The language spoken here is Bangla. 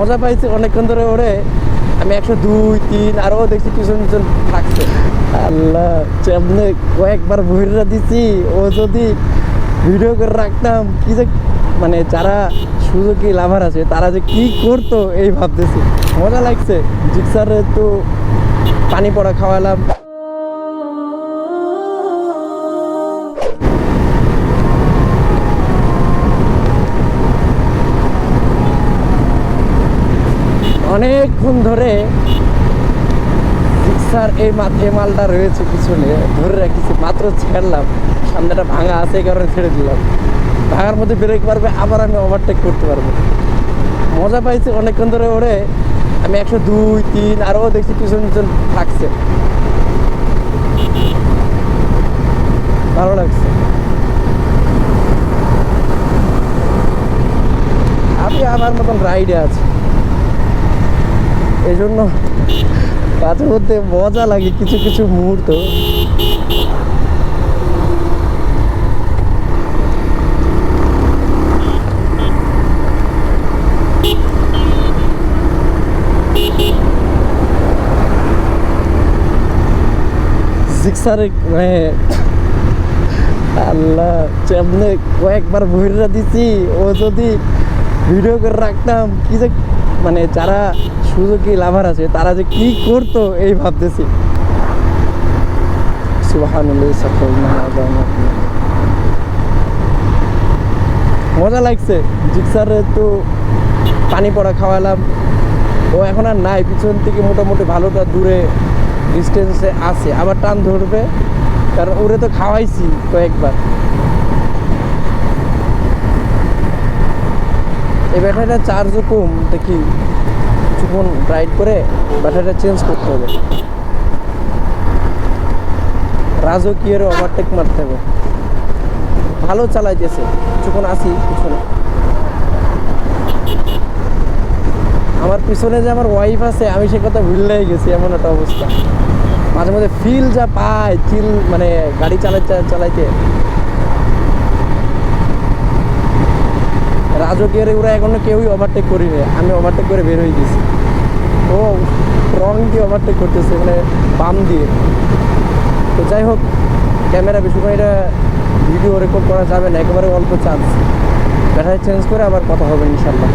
মজা পাইছি অনেকক্ষণ ধরে ওরে। আমি একশো দুই, তিন আরও দেখছি পিছন পিছন থাকছে। আল্লাহ চেমনে কয়েকবার বহিরা দিছি, ও যদি ভিডিও করে রাখতাম, কি যে মানে যারা সুযোগী লাভার আছে, তারা যে কি করতো এই ভাবতেছি। মজা লাগছে। জিক্সারে তো পানি পড়া খাওয়ালাম। অনেকক্ষণ ধরে জিক্সার এই মা এই মালটা রয়েছে পিছনে। ধরে রাখিছি মাত্র ছেড়লাম। সামনেটা ভাঙা আছে, এই কারণে ছেড়ে দিলাম। ভাঙার মধ্যে ব্রেক পারবে আবার আমি ওভারটেক করতে পারব। মজা পাইছি, অনেকক্ষণ ধরে ওরে আমি একশো দুই, তিন আরও দেখছি পিছন পিছন থাকছে। ভালো লাগছে। আমি আমার মতন রাইডে আছি। এই জন্য মাঝে মধ্যে মজা লাগে কিছু কিছু মুহূর্ত। মানে আল্লাহ চেমনে কয়েকবার বহিরা দিছি, ও যদি ভিডিও করে রাখতাম কি যে মানে যারা সুযোগী লাভার আছে, তারা যে কি করতো এই ভাবতেছি। মজা লাগছে। জিক্সারে তো পানি পড়া খাওয়ালাম। ও এখন আর নাই, পিছন থেকে মোটামুটি ভালোটা দূরে ডিস্টেন্সে আছে, আবার টান ধরবে। কারণ ওরে তো খাওয়াইছি কয়েকবার। এই ব্যাটারিটা চার্জও কম দেখি কিছুক্ষণ রাইড করে? ব্যাটারিটা চেঞ্জ করতে হবে। রাজকীয়ের ওভারটেক মারতে হবে। ভালো চালাই চালাইতেছে। কিছুক্ষণ আসি পিছনে। আমার পিছনে যে আমার ওয়াইফ আছে, আমি সে কথা ভুললেই গেছি, এমন একটা অবস্থা। মাঝে মধ্যে ফিল যা পায় ফিল মানে গাড়ি চালাইতে চালাইতে। রাজকীয় ওরা এখনও কেউই ওভারটেক করিনি। আমি ওভারটেক করে বের হয়ে গেছি। ও রং দিয়ে ওভারটেক করতেছে মানে বাম দিয়ে। তো যাই হোক ক্যামেরা বেশিক্ষণ এটা ভিডিও রেকর্ড করা যাবে না, একেবারে অল্প চান্স ব্যাটারি চেঞ্জ করে আবার কথা হবে ইনশাল্লাহ।